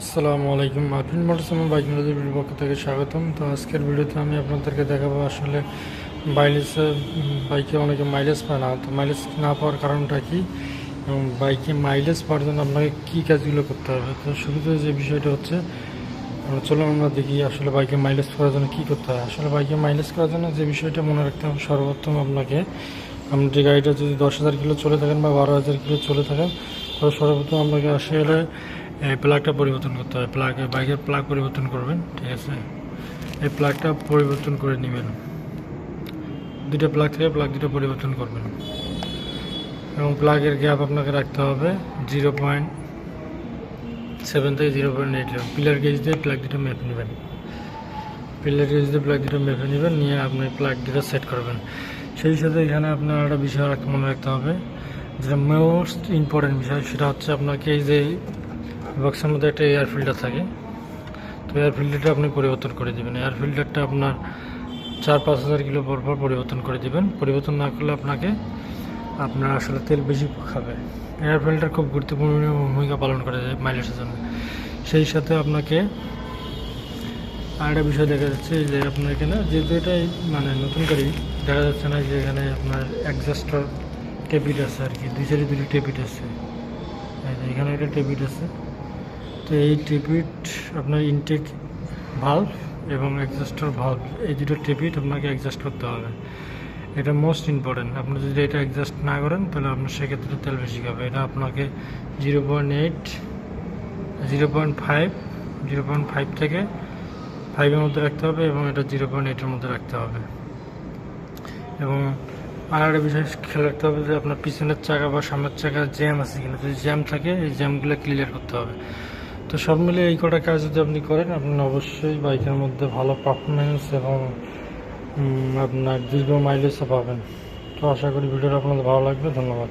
আসসালামু আলাইকুম। Afrin motorcycle bike মেলাদের পক্ষ থেকে স্বাগতম। তো আজকের ভিডিওতে আমি আপনাদেরকে দেখাবো আসলে মাইলেজ বাইকে অনেকে মাইলেজ পায় না। তো মাইলেজ না পাওয়ার কারণটা কি এবং বাইকে মাইলেজ পাওয়ার জন্য আপনাকে কী কাজগুলো করতে হবে? তো শুরুতে যে বিষয়টা হচ্ছে চলুন আমরা দেখি আসলে বাইকে মাইলেজ করার জন্য কী করতে হয়। আসলে বাইকে মাইলেজ করার জন্য যে বিষয়টা মনে রাখতে হবে সর্বোত্তম আপনাকে, আপনি যে গাড়িটা যদি দশ হাজার কিলো চলে থাকেন বা বারো হাজার কিলো চলে থাকেন তাহলে সর্বপ্রথম আপনাকে আসলে এই প্লাগটা পরিবর্তন করতে হয় প্লাগ বাইকের প্লাগ পরিবর্তন করবেন, ঠিক আছে? এই প্লাগটা পরিবর্তন করে নেবেন। দুটো প্লাগ থেকে প্লাগ দুটো পরিবর্তন করবেন। এবং প্লাগের গ্যাপ আপনাকে রাখতে হবে জিরো পয়েন্ট সেভেন থেকে zero point eight feeler gauge দিয়ে প্লাগ দুটো মেপে নেবেন। পিলার গেজ দিয়ে প্লাগ দুটো মেপে নেবেন, নিয়ে আপনি প্লাগ দুটো সেট করবেন। সেই সাথে এখানে আপনার একটা বিষয় মনে রাখতে হবে। যেটা মোস্ট ইম্পর্টেন্ট বিষয়, সেটা হচ্ছে আপনাকে এই যে বক্সের মধ্যে একটা এয়ার ফিল্টার থাকে। তো এয়ার ফিল্টারটা আপনি পরিবর্তন করে দেবেন। এয়ার ফিল্টারটা আপনার চার পাঁচ হাজার কিলো পর পর পরিবর্তন করে দেবেন। পরিবর্তন না করলে আপনাকে আপনার আসলে তেল বেশি খাবে। এয়ার ফিল্টার খুব গুরুত্বপূর্ণ ভূমিকা পালন করে মাইলেজের জন্য। সেই সাথে আপনাকে আরেকটা বিষয় দেখা যাচ্ছে যে আপনার এখানে যেহেতু এটাই মানে নতুন গাড়ি দেখা যাচ্ছে না যে এখানে আপনার অ্যাডজাস্টার টেপিট আছে আর কি। দুই সাইডে দুটি টেপিট আছে। এখানে একটা টেপিট আছে। তো এই টেপিট আপনার ইনটেক ভাল্ব এবং অ্যাডজাস্টার ভাল্ব এই দুটো টেপিট আপনাকে অ্যাডজাস্ট করতে হবে। এটা মোস্ট ইম্পর্টেন্ট আপনি যদি এটা অ্যাডজাস্ট না করেন, তাহলে আপনার সেক্ষেত্রে তেল বেশি খাবে। এটা আপনাকে zero point eight zero point five zero point five থেকে ফাইভের মধ্যে রাখতে হবে এবং এটা জিরো পয়েন্ট এইটের মধ্যে রাখতে হবে। এবং আর একটা বিষয় খেয়াল রাখতে হবে যে আপনার পিছনের চাকা বা সামনের চাকা জ্যাম আছে কিনা। যদি জ্যাম থাকে, এই জ্যামগুলো ক্লিয়ার করতে হবে। তো সব মিলিয়ে এই কটা কাজ যদি আপনি করেন, আপনি অবশ্যই বাইকের মধ্যে ভালো পারফরমেন্স এবং আপনার দীর্ঘ মাইলেজও পাবেন। তো আশা করি ভিডিওটা আপনাদের ভালো লাগবে। ধন্যবাদ।